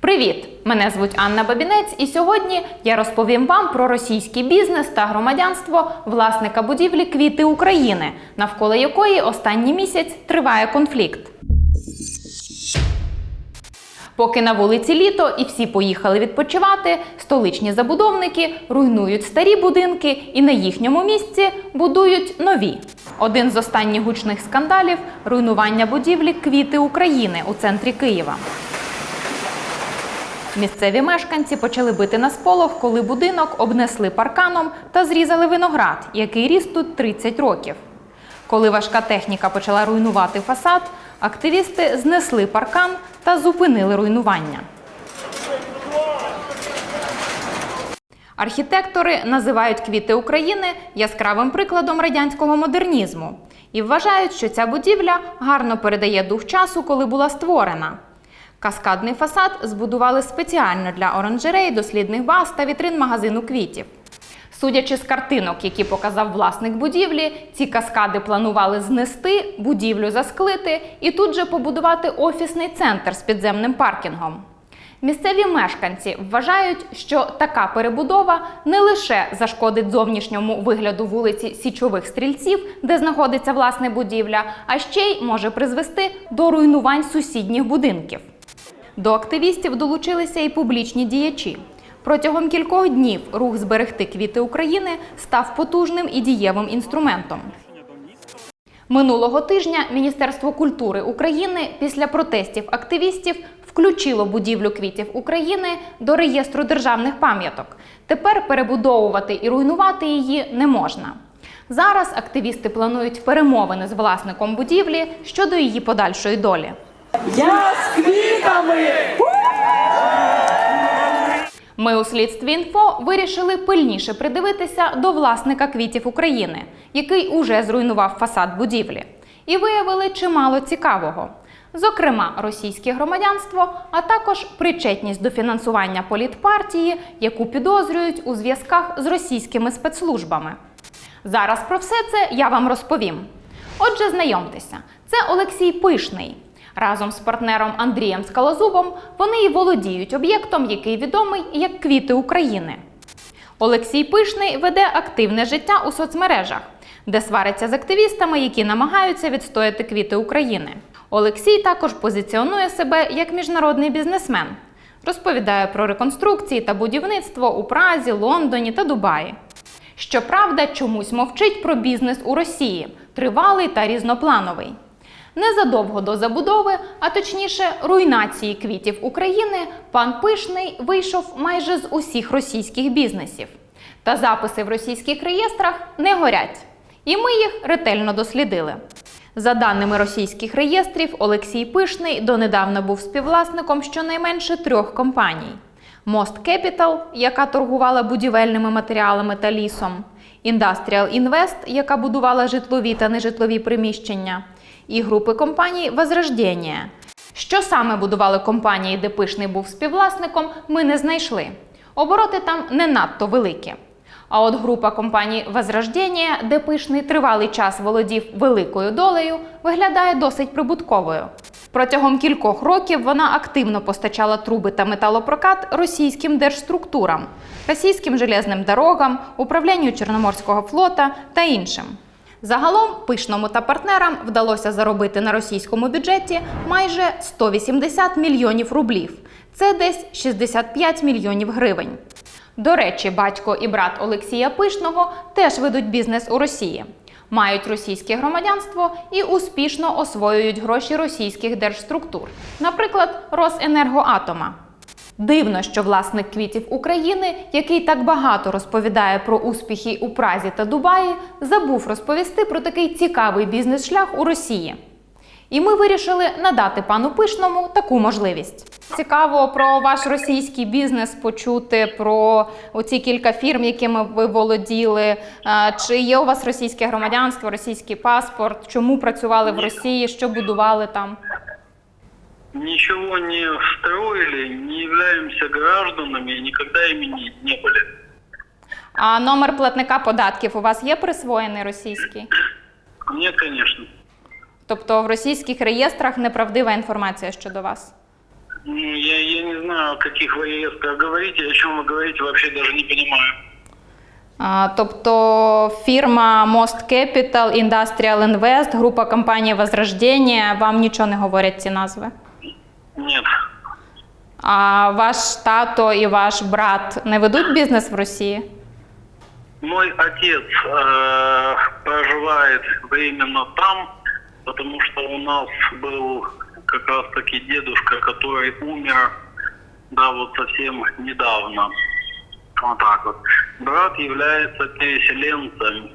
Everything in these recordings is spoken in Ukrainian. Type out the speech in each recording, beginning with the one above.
Привіт! Мене звуть Анна Бабінець, і сьогодні я розповім вам про російський бізнес та громадянство власника будівлі Квіти України, навколо якої останній місяць триває конфлікт. Поки на вулиці літо і всі поїхали відпочивати, столичні забудовники руйнують старі будинки і на їхньому місці будують нові. Один з останніх гучних скандалів руйнування будівлі Квіти України у центрі Києва. Місцеві мешканці почали бити на сполох, коли будинок обнесли парканом та зрізали виноград, який ріс тут 30 років. Коли важка техніка почала руйнувати фасад, активісти знесли паркан та зупинили руйнування. Архітектори називають квіти України яскравим прикладом радянського модернізму і вважають, що ця будівля гарно передає дух часу, коли була створена. Каскадний фасад збудували спеціально для оранжерей, дослідних баз та вітрин магазину квітів. Судячи з картинок, які показав власник будівлі, ці каскади планували знести, будівлю засклити і тут же побудувати офісний центр з підземним паркінгом. Місцеві мешканці вважають, що така перебудова не лише зашкодить зовнішньому вигляду вулиці Січових стрільців, де знаходиться власне будівля, а ще й може призвести до руйнувань сусідніх будинків. До активістів долучилися і публічні діячі. Протягом кількох днів рух зберегти квіти України став потужним і дієвим інструментом. Минулого тижня Міністерство культури України після протестів активістів включило будівлю квітів України до реєстру державних пам'яток. Тепер перебудовувати і руйнувати її не можна. Зараз активісти планують перемовини з власником будівлі щодо її подальшої долі. Я з квітами! Ми у слідстві інфо вирішили пильніше придивитися до власника квітів України, який уже зруйнував фасад будівлі, і виявили чимало цікавого. Зокрема, російське громадянство, а також причетність до фінансування політпартії, яку підозрюють у зв'язках з російськими спецслужбами. Зараз про все це я вам розповім. Отже, знайомтеся, це Олексій Пишний. Разом з партнером Андрієм Скалозубом вони і володіють об'єктом, який відомий як Квіти України. Олексій Пишний веде активне життя у соцмережах, де свариться з активістами, які намагаються відстояти квіти України. Олексій також позиціонує себе як міжнародний бізнесмен, розповідає про реконструкції та будівництво у Празі, Лондоні та Дубаї. Щоправда, чомусь мовчить про бізнес у Росії, тривалий та різноплановий. Незадовго до забудови, а точніше руйнації квітів України, пан Пишний вийшов майже з усіх російських бізнесів. Та записи в російських реєстрах не горять. І ми їх ретельно дослідили. За даними російських реєстрів, Олексій Пишний донедавна був співвласником щонайменше трьох компаній: Most Capital, яка торгувала будівельними матеріалами та лісом, Industrial Invest, яка будувала житлові та нежитлові приміщення, і групи компаній Возрождення. Що саме будували компанії, де Пишний був співвласником, ми не знайшли. Обороти там не надто великі. А от група компаній Возрождення, де пишний тривалий час володів великою долею, виглядає досить прибутковою. Протягом кількох років вона активно постачала труби та металопрокат російським держструктурам, російським железним дорогам, управлінню Чорноморського флота та іншим. Загалом пишному та партнерам вдалося заробити на російському бюджеті майже 180 мільйонів рублів. Це десь 65 мільйонів гривень. До речі, батько і брат Олексія Пишного теж ведуть бізнес у Росії, мають російське громадянство і успішно освоюють гроші російських держструктур, наприклад, Росенергоатома. Дивно, що власник квітів України, який так багато розповідає про успіхи у Празі та Дубаї, забув розповісти про такий цікавий бізнес-шлях у Росії. І ми вирішили надати пану Пишному таку можливість. Цікаво про ваш російський бізнес почути про оці кілька фірм, якими ви володіли. Е, Чи є у вас російське громадянство, російський паспорт? Чому працювали в Росії? Що будували там? Ничего не строили, не являемся гражданами и никогда ими не, не были. А номер платника податків у вас є присвоєний російський? Нет, конечно. Тобто в російських реєстрах неправдива інформація щодо вас. Ну, Я, я не знаю, о каких вы реестрах говорите, о чем вы говорите, вообще даже не понимаю. А, тобто фірма Most Capital, Industrial Invest, група компанії Возрождення вам нічого не говорять ці назви. Нет. А ваш тато і ваш брат не ведуть бізнес в Росії? Мой отец э, проживает временно там, потому что у нас был как раз таки дедушка, который умер, да, вот совсем недавно. Вот так вот. Брат является переселенцем.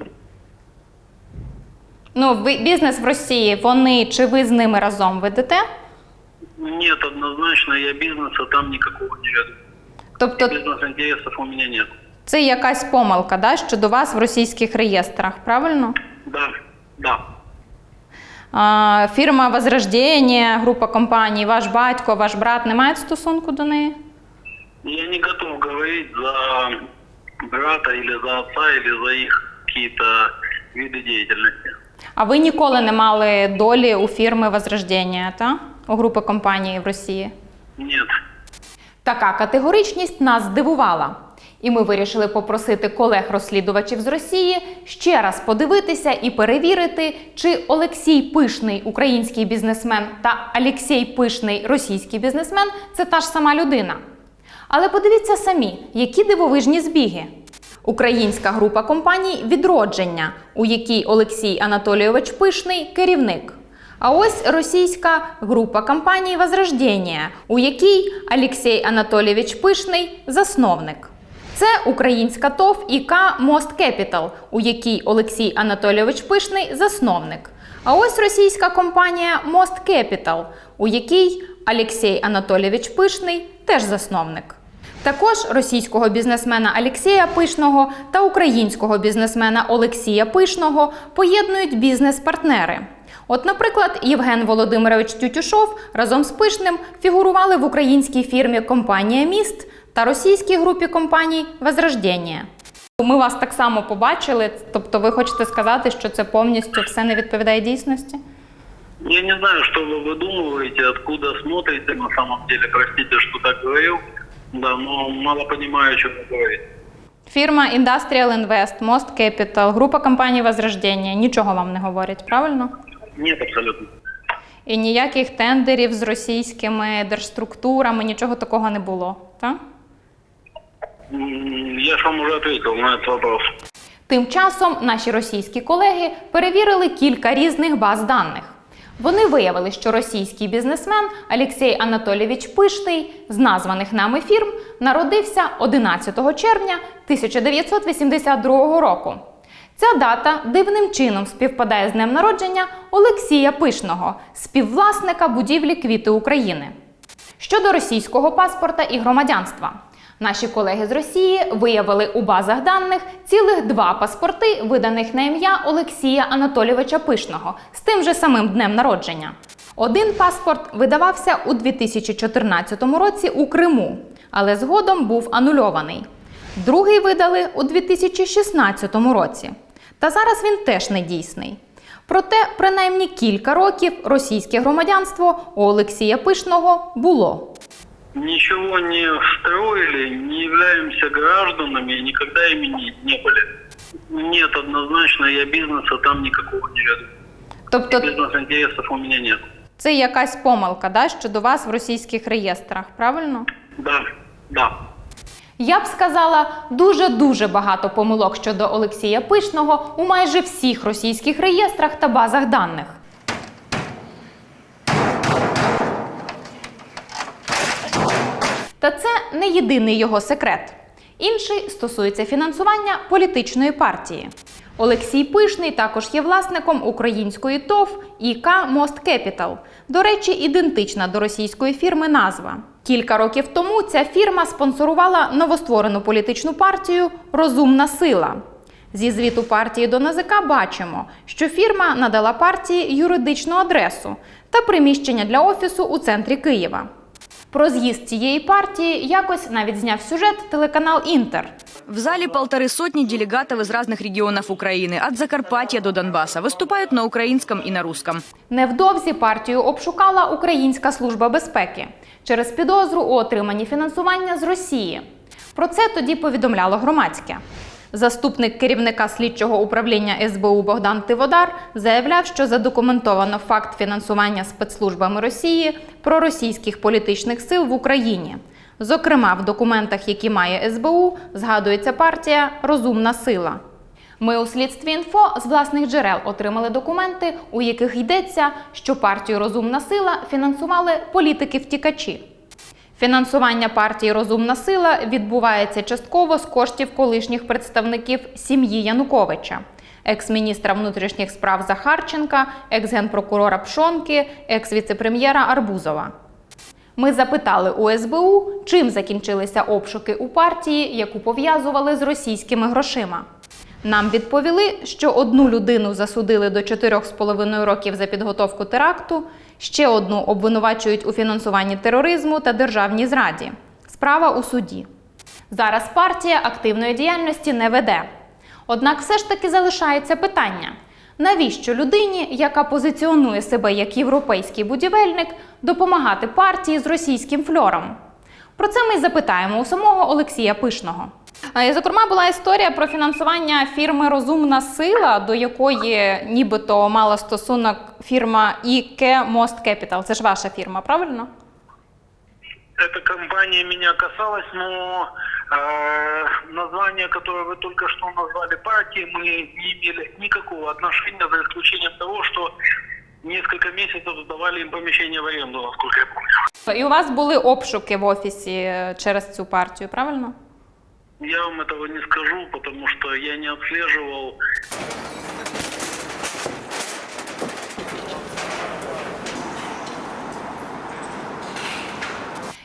Ну, ви бізнес в Росії, вони чи ви з ними разом ведете? Нет, однозначно я бизнеса там никакого не веду. Тобто Бизнес-интересов у меня нет. це якась помилка, да, щодо вас в російських реєстрах, правильно? Да, да. А, фірма Возрождення, група компаній, ваш батько, ваш брат не мають стосунку до неї? Я не готов говорить за брата или за отца, или за их какие-то виды деятельности. А ви ніколи не мали долі у фірми Возрождення, та? У групи компаній в Росії? Нет. Така категоричність нас здивувала. І ми вирішили попросити колег-розслідувачів з Росії ще раз подивитися і перевірити, чи Олексій Пишний, український бізнесмен, та Алексій Пишний, російський бізнесмен це та ж сама людина. Але подивіться самі, які дивовижні збіги. Українська група компаній Відродження, у якій Олексій Анатолійович Пишний керівник. А ось російська група компаній Возрождення, у якій Олексій Анатолійович Пишний засновник. Це українська ТОВ ІК Мост Кепітал, у якій Олексій Анатолійович Пишний засновник. А ось російська компанія Мост Кепітал, у якій Олексій Анатолійович Пишний теж засновник. Також російського бізнесмена Алексія Пишного та українського бізнесмена Олексія Пишного поєднують бізнес-партнери. От, наприклад, Євген Володимирович Тютюшов разом з Пишним фігурували в українській фірмі Компанія Міст та російській групі компаній Возрождення. Ми вас так само побачили, тобто ви хочете сказати, що це повністю все не відповідає дійсності? Я не знаю, что вы выдумываете, откуда смотрите на самом деле. Простите, что так говорил. Да, но мало понимаю, о чем вы говорите. Фірма Industrial Invest, Most Capital, група компаній Возрождення нічого вам не говорять, правильно? Нет, абсолютно. І ніяких тендерів з російськими держструктурами, нічого такого не було. Так? Я же вам уже ответил на этот вопрос. Тим часом наші російські колеги перевірили кілька різних баз даних. Вони виявили, що російський бізнесмен Олексій Анатолійович Пишний з названих нами фірм народився 11 червня 1982 року. Ця дата дивним чином співпадає з днем народження Олексія Пишного, співвласника будівлі Квіти України. Щодо російського паспорта і громадянства, наші колеги з Росії виявили у базах даних цілих два паспорти, виданих на ім'я Олексія Анатолійовича Пишного з тим же самим днем народження. Один паспорт видавався у 2014 році у Криму, але згодом був анульований. Другий видали у 2016 році. Та зараз він теж не дійсний. Проте, принаймні кілька років російське громадянство у Олексія Пишного було. Ничего не строили, не являемся гражданами и никогда ими не, были. Нет, однозначно, я бизнеса там никакого не веду. Тобто Бизнес-интересов у меня нет. це якась помилка, да, щодо вас в російських реєстрах, правильно? Да, да. Я б сказала дуже-дуже багато помилок щодо Олексія Пишного у майже всіх російських реєстрах та базах даних. Та це не єдиний його секрет. Інший стосується фінансування політичної партії. Олексій Пишний також є власником української ТОВ ІК Мост Кепітал. До речі, ідентична до російської фірми назва. Кілька років тому ця фірма спонсорувала новостворену політичну партію Розумна сила. Зі звіту партії до НАЗК бачимо, що фірма надала партії юридичну адресу та приміщення для офісу у центрі Києва. Про з'їзд цієї партії якось навіть зняв сюжет телеканал Інтер. В зале полторы сотни делегатов из разных регионов Украины, от Закарпатья до Донбасса, выступают на украинском и на русском. Невдовзі партію обшукала Українська служба безпеки через підозру у отриманні фінансування з Росії. Про це тоді повідомляло громадське. Заступник керівника слідчого управління СБУ Богдан Тиводар заявляв, що задокументовано факт фінансування спецслужбами Росії проросійських політичних сил в Україні. Зокрема, в документах, які має СБУ, згадується партія Розумна сила. Ми у слідстві інфо з власних джерел отримали документи, у яких йдеться, що партію Розумна сила фінансували політики-втікачі. Фінансування партії Розумна сила відбувається частково з коштів колишніх представників сім'ї Януковича, екс-міністра внутрішніх справ Захарченка, екс-генпрокурора Пшонки, екс-віцепрем'єра Арбузова. Ми запитали у СБУ, чим закінчилися обшуки у партії, яку пов'язували з російськими грошима. Нам відповіли, що одну людину засудили до 4,5 років за підготовку теракту, ще одну обвинувачують у фінансуванні тероризму та державній зраді. Справа у суді. Зараз партія активної діяльності не веде. Однак все ж таки залишається питання: навіщо людині, яка позиціонує себе як європейський будівельник, допомагати партії з російським фльором? Про це ми й запитаємо у самого Олексія Пишного. Е, Зокрема, була історія про фінансування фірми Розумна сила, до якої нібито мала стосунок фірма ІК Most Capital. Це ж ваша фірма, правильно? Эта компания меня касалась, но э, название, которое вы только что назвали партии, мы не имели никакого отношения, за исключением того, что несколько месяцев сдавали им помещение в аренду, насколько я помню. І у вас були обшуки в офісі е, через цю партію, правильно? Я вам этого не скажу, потому что я не отслеживал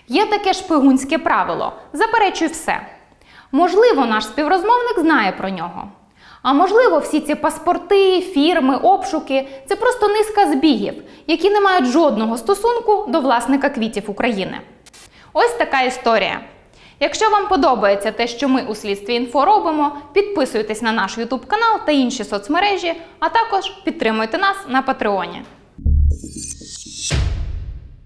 Є таке шпигунське правило: заперечуй все. Можливо, наш співрозмовник знає про нього. А можливо, всі ці паспорти, фірми, обшуки це просто низка збігів, які не мають жодного стосунку до власника квітів України. Ось така історія. Якщо вам подобається те, що ми у слідстві інфо робимо, підписуйтесь на наш YouTube канал та інші соцмережі, а також підтримуйте нас на Патреоні.